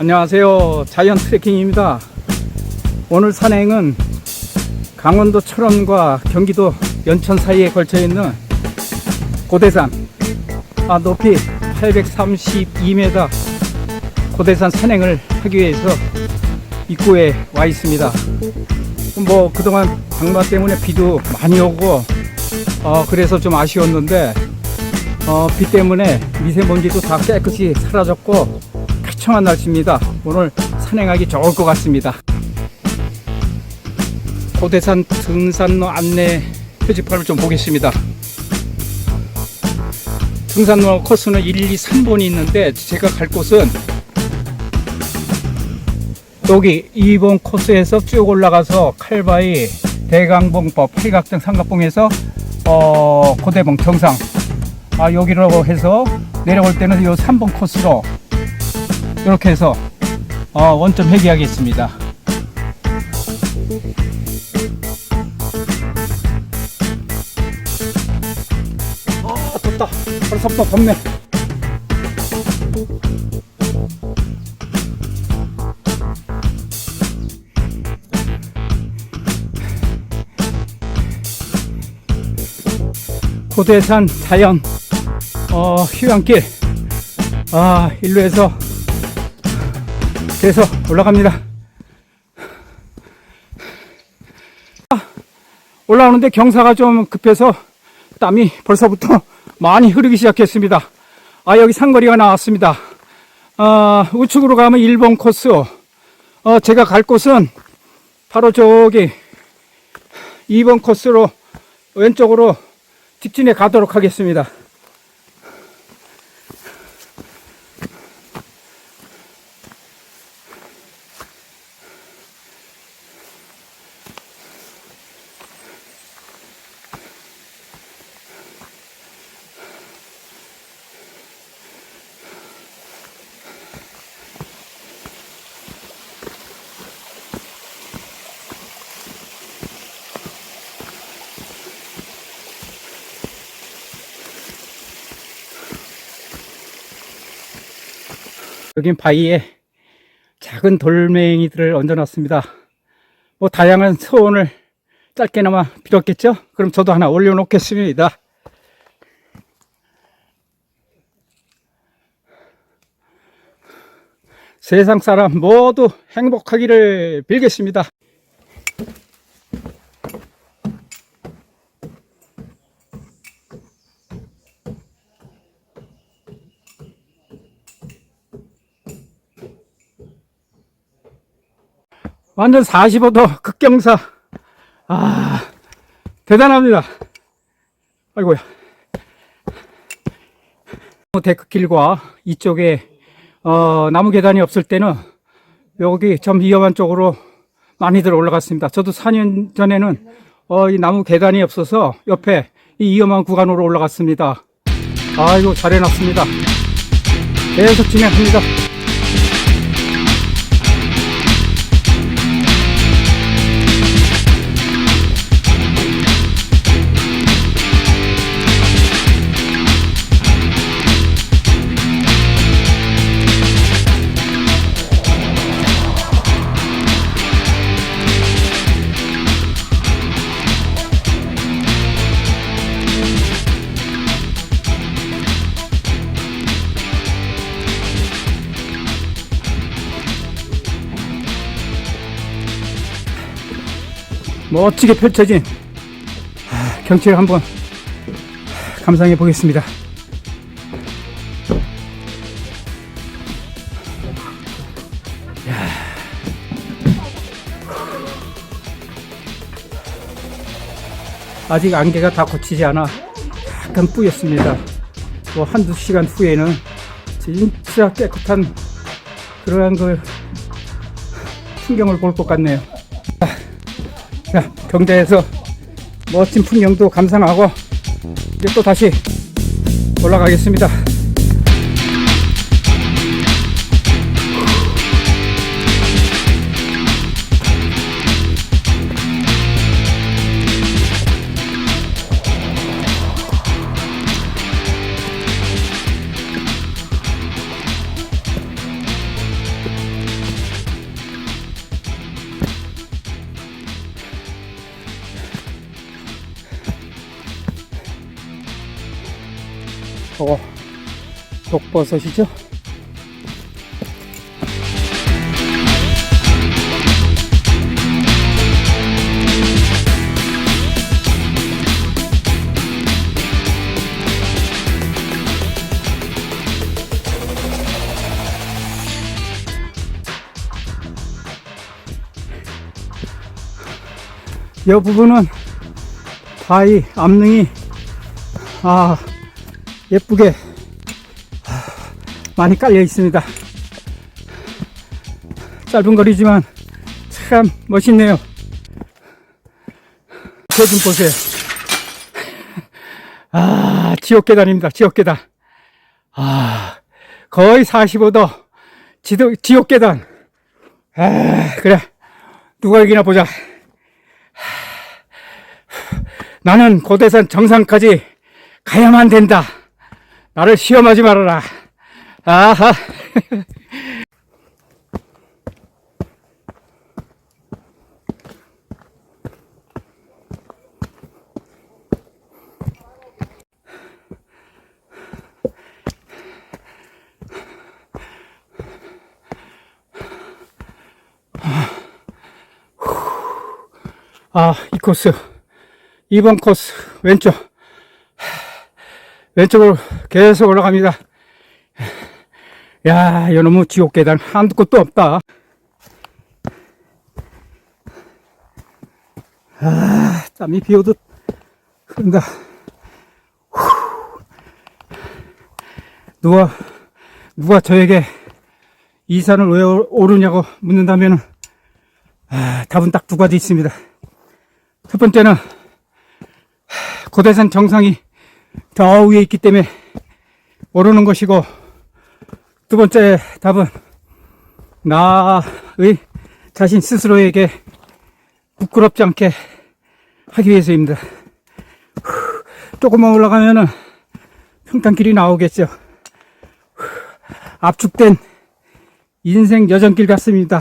안녕하세요. 자이언 트레킹입니다. 오늘 산행은 강원도 철원과 경기도 연천 사이에 걸쳐 있는 고대산, 아, 높이 832m 고대산 산행을 하기 위해서 입구에 와 있습니다. 뭐 그동안 장마 때문에 비도 많이 오고 어, 그래서 좀 아쉬웠는데 어, 비 때문에 미세먼지도 다 깨끗이 사라졌고 쾌청한 날씨입니다. 오늘 산행하기 좋을 것 같습니다. 고대산 등산로 안내 표지판을 좀 보겠습니다. 등산로 코스는 1, 2, 3번이 있는데 제가 갈 곳은 여기 2번 코스에서 쭉 올라가서 칼바위, 대강봉법, 팔각등 삼각봉에서 어, 고대봉 정상 아, 여기로 해서 내려올 때는 이 3번 코스로 이렇게 해서 어, 원점 회귀하겠습니다. 아, 덥다. 벌써부터 덥네. 고대산 자연 어, 휴양길 아 일로 해서 계속 올라갑니다. 아, 올라오는데 경사가 좀 급해서 땀이 벌써부터 많이 흐르기 시작했습니다. 아 여기 상거리가 나왔습니다. 아, 우측으로 가면 1번 코스. 어, 제가 갈 곳은 바로 저기 2번 코스로 왼쪽으로 직진해 가도록 하겠습니다. 여긴 바위에 작은 돌멩이들을 얹어놨습니다. 뭐 다양한 소원을 짧게나마 빌었겠죠? 그럼 저도 하나 올려놓겠습니다. 세상 사람 모두 행복하기를 빌겠습니다. 완전 45도 극경사. 아, 대단합니다. 아이고야. 데크길과 이쪽에, 어, 나무 계단이 없을 때는 여기 좀 위험한 쪽으로 많이들 올라갔습니다. 저도 4년 전에는 어, 이 나무 계단이 없어서 옆에 이 위험한 구간으로 올라갔습니다. 아이고, 잘 해놨습니다. 계속 진행합니다. 멋지게 펼쳐진 아, 경치를 한번 감상해 보겠습니다. 아직 안개가 다 고치지 않아 약간 뿌였습니다. 뭐 한두 시간 후에는 진짜 깨끗한 그러한 그 풍경을 볼 것 같네요. 자, 경자에서 멋진 풍경도 감상하고 이제 또 다시 올라가겠습니다. 저거 독버섯이죠? 이 부분은 바위 암릉이 아 예쁘게 많이 깔려 있습니다. 짧은 거리지만 참 멋있네요. 저 좀 보세요. 아, 지옥 계단입니다. 지옥 계단. 아, 거의 45도 지도, 지옥 계단. 아, 그래. 누가 이기나 보자. 나는 고대산 정상까지 가야만 된다. 나를 시험하지 말아라. 아하. 아, 이 코스. 2번 코스. 왼쪽. 왼쪽으로 계속 올라갑니다. 야, 너무 지옥 계단 한두 곳도 없다. 아, 땀이 비 오듯 흐른다. 후. 누가, 누가 저에게 이 산을 왜 오르냐고 묻는다면, 아, 답은 딱 두 가지 있습니다. 첫 번째는, 고대산 정상이 더 위에 있기 때문에 오르는 것이고, 두 번째 답은 나의 자신 스스로에게 부끄럽지 않게 하기 위해서입니다. 후, 조금만 올라가면은 평탄길이 나오겠죠. 후, 압축된 인생 여정길 같습니다.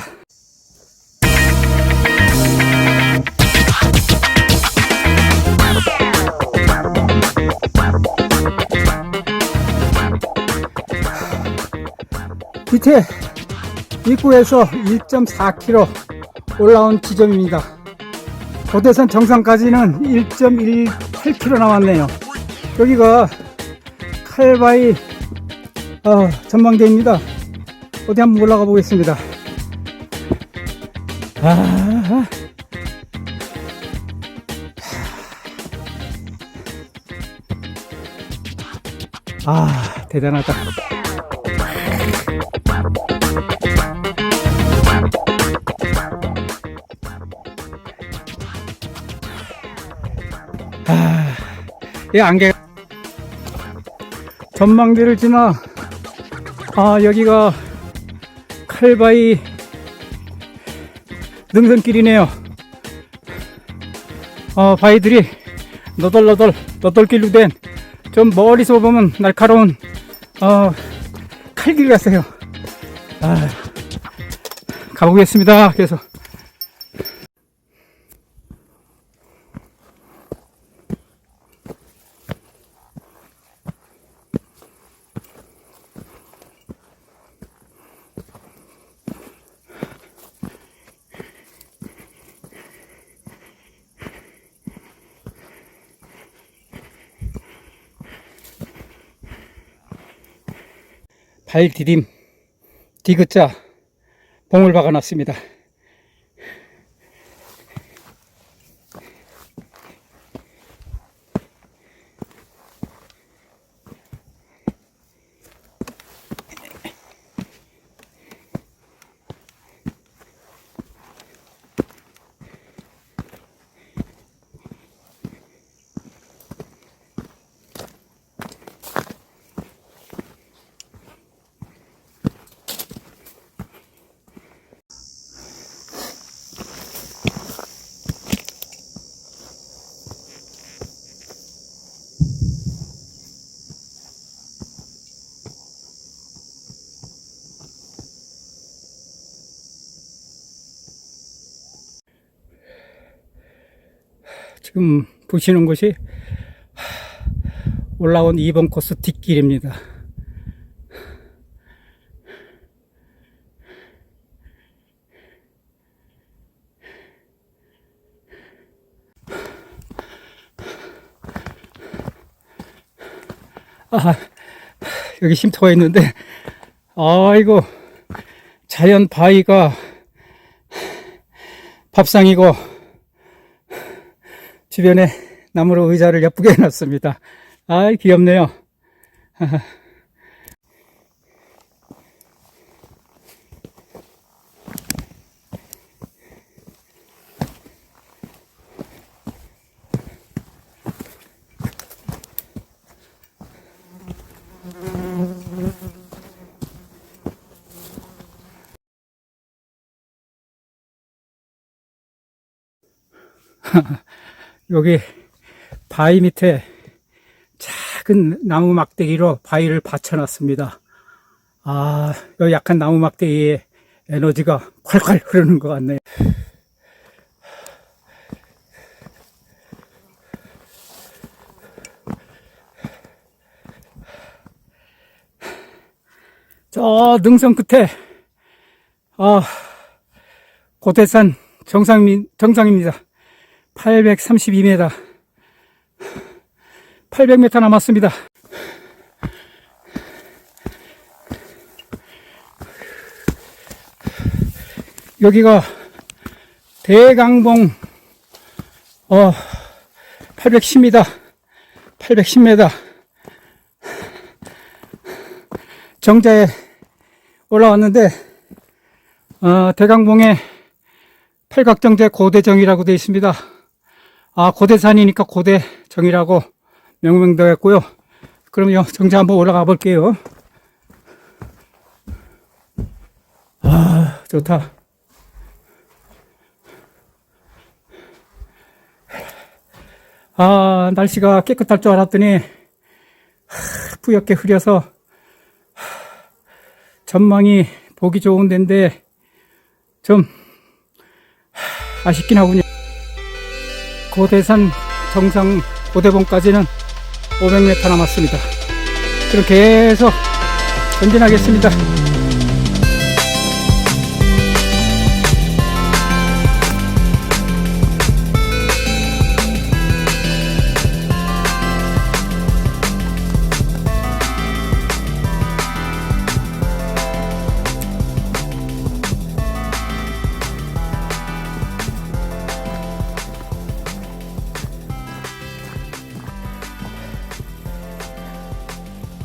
밑에 입구에서 1.4km 올라온 지점입니다. 고대산 정상까지는 1.18km 남았네요. 여기가 칼바이 어, 전망대입니다. 어디 한번 올라가 보겠습니다. 아, 아 대단하다. 이 안개. 전망대를 지나 아 여기가 칼바위 능선길이네요. 어 바위들이 너덜너덜 너덜길로 된 좀 멀리서 보면 날카로운 어 칼길 같아요. 아 가보겠습니다. 그래 서발 디딤 디귿자 봉을 박아 놨습니다. 지금 보시는 곳이 올라온 2번 코스 뒷길입니다. 아, 여기 쉼터가 있는데, 아이고, 자연 바위가 밥상이고, 주변에 나무로 의자를 예쁘게 해놨습니다. 아, 귀엽네요. 여기 바위 밑에 작은 나무 막대기로 바위를 받쳐놨습니다. 아, 여기 약간 나무 막대기에 에너지가 콸콸 흐르는 것 같네요. 저 능선 끝에, 아, 고대산 정상, 정상입니다. 832m. 800m 남았습니다. 여기가 대강봉, 어, 810m. 810m. 정자에 올라왔는데, 어, 대강봉에 팔각정제 고대정이라고 되어 있습니다. 아, 고대산이니까 고대정이라고 명명되었고요. 그럼요, 정자 한번 올라가 볼게요. 아, 좋다. 아, 날씨가 깨끗할 줄 알았더니, 하, 뿌옇게 흐려서, 하, 전망이 보기 좋은 데인데, 좀, 하, 아쉽긴 하군요. 고대산 정상 고대봉까지는 500m 남았습니다. 그럼 계속 전진하겠습니다.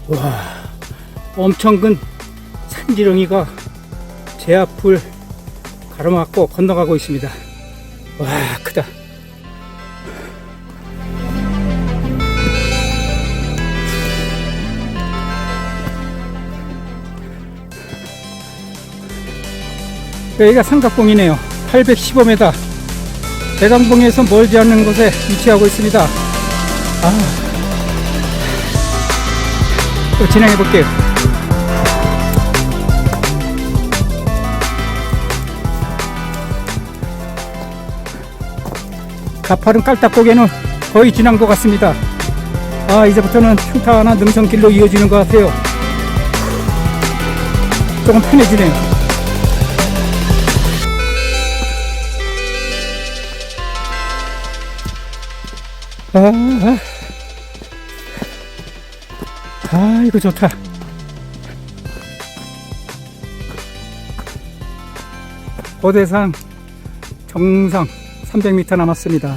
와, 엄청 큰 산지렁이가 제 앞을 가로막고 건너가고 있습니다. 와, 크다. 여기가 삼각봉이네요. 815m. 대강봉에서 멀지 않는 곳에 위치하고 있습니다. 아. 또 진행해 볼게요. 가파른 깔딱고개는 거의 지난 것 같습니다. 아, 이제부터는 평탄한 능선길로 이어지는 것 같아요. 조금 편해지네요. 아, 아. 아, 이거 좋다. 고대산 정상 300m 남았습니다.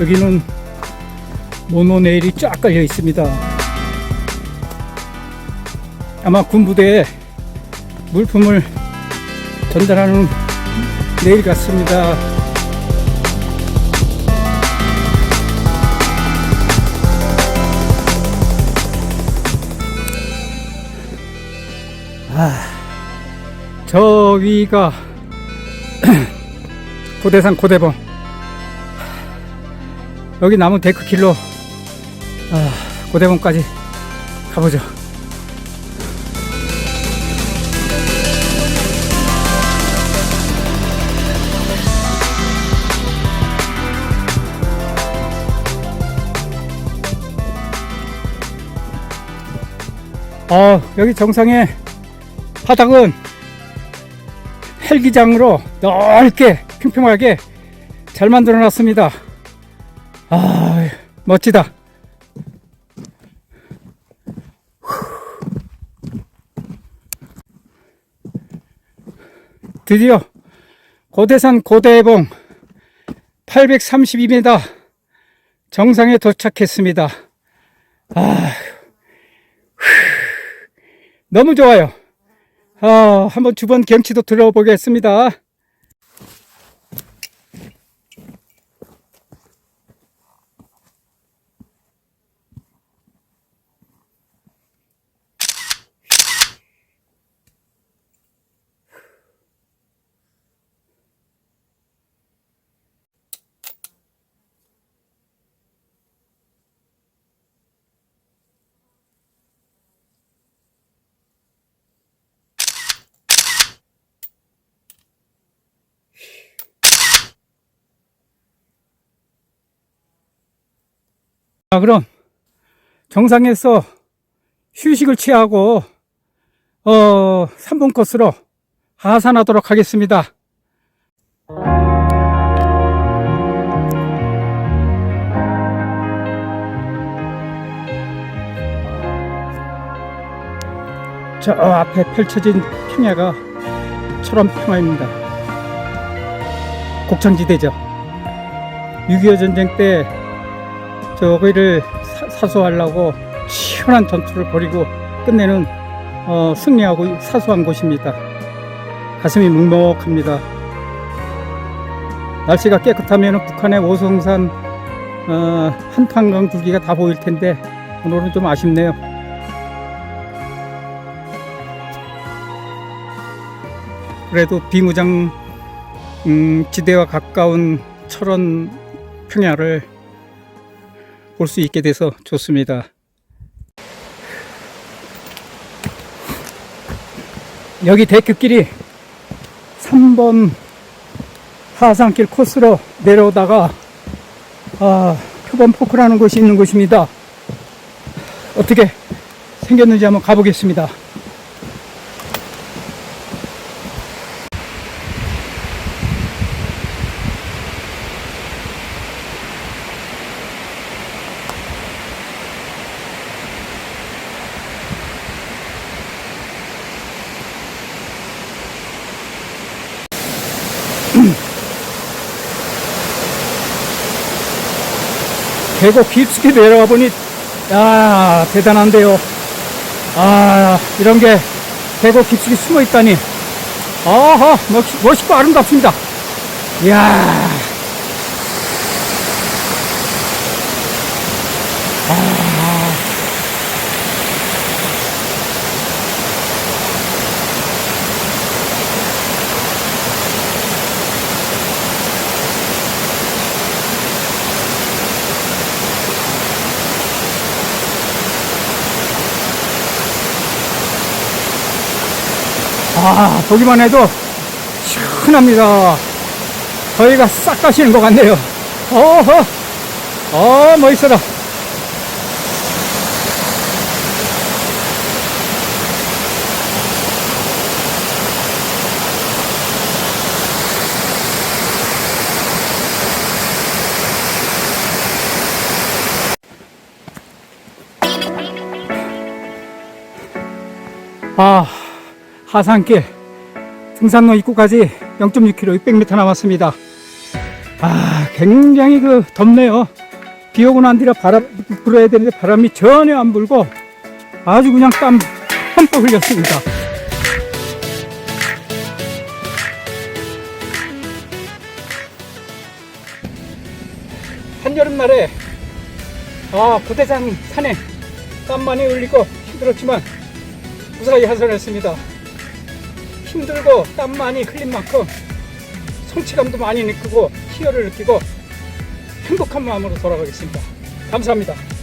여기는 모노네일이 쫙 깔려 있습니다. 아마 군부대에 물품을 전달하는 내일 같습니다. 저 위가 고대산 고대봉 여기 남은 데크 길로 아, 고대봉까지 가보죠. 어, 여기 정상에 바닥은 헬기장으로 넓게 평평하게 잘 만들어 놨습니다. 아, 멋지다. 드디어 고대산 고대봉 832m 정상에 도착했습니다. 아, 너무 좋아요. 아, 한번 주변 경치도 들어보겠습니다. 자, 그럼 정상에서 휴식을 취하고 어, 3번 코스로 하산하도록 하겠습니다. 저 앞에 펼쳐진 평야가 철원 평화입니다. 곡창지대죠. 6.25 전쟁 때 저기를 사- 사수하려고 치열한 전투를 벌이고 끝내는 어, 승리하고 사수한 곳입니다. 가슴이 묵먹합니다. 날씨가 깨끗하면 북한의 오성산 어, 한탄강 줄기가 다 보일 텐데 오늘은 좀 아쉽네요. 그래도 비무장 음, 지대와 가까운 철원 평야를 볼 수 있게 돼서 좋습니다. 여기 대교길이 3번 하산길 코스로 내려오다가 아, 표범 포크라는 곳이 있는 곳입니다. 어떻게 생겼는지 한번 가보겠습니다. 계곡 깊숙이 내려가 보니 야 대단한데요. 아 이런 게 계곡 깊숙이 숨어 있다니. 아하 멋, 멋있고 아름답습니다. 이야. 아 보기만 해도 시원합니다. 저희가 싹 가시는 것 같네요. 어허, 어 멋있어라. 아, 하산길 등산로 입구까지 0.6km, 600m 남았습니다. 아, 굉장히 그 덥네요. 비 오고 난 뒤라 바람 불어야 되는데 바람이 전혀 안 불고 아주 그냥 땀 흠뻑 흘렸습니다. 한여름날에 아, 고대산 산에 땀 많이 흘리고 힘들었지만 무사히 하산했습니다. 힘들고 땀 많이 흘린 만큼 성취감도 많이 느끼고 희열을 느끼고 행복한 마음으로 돌아가겠습니다. 감사합니다.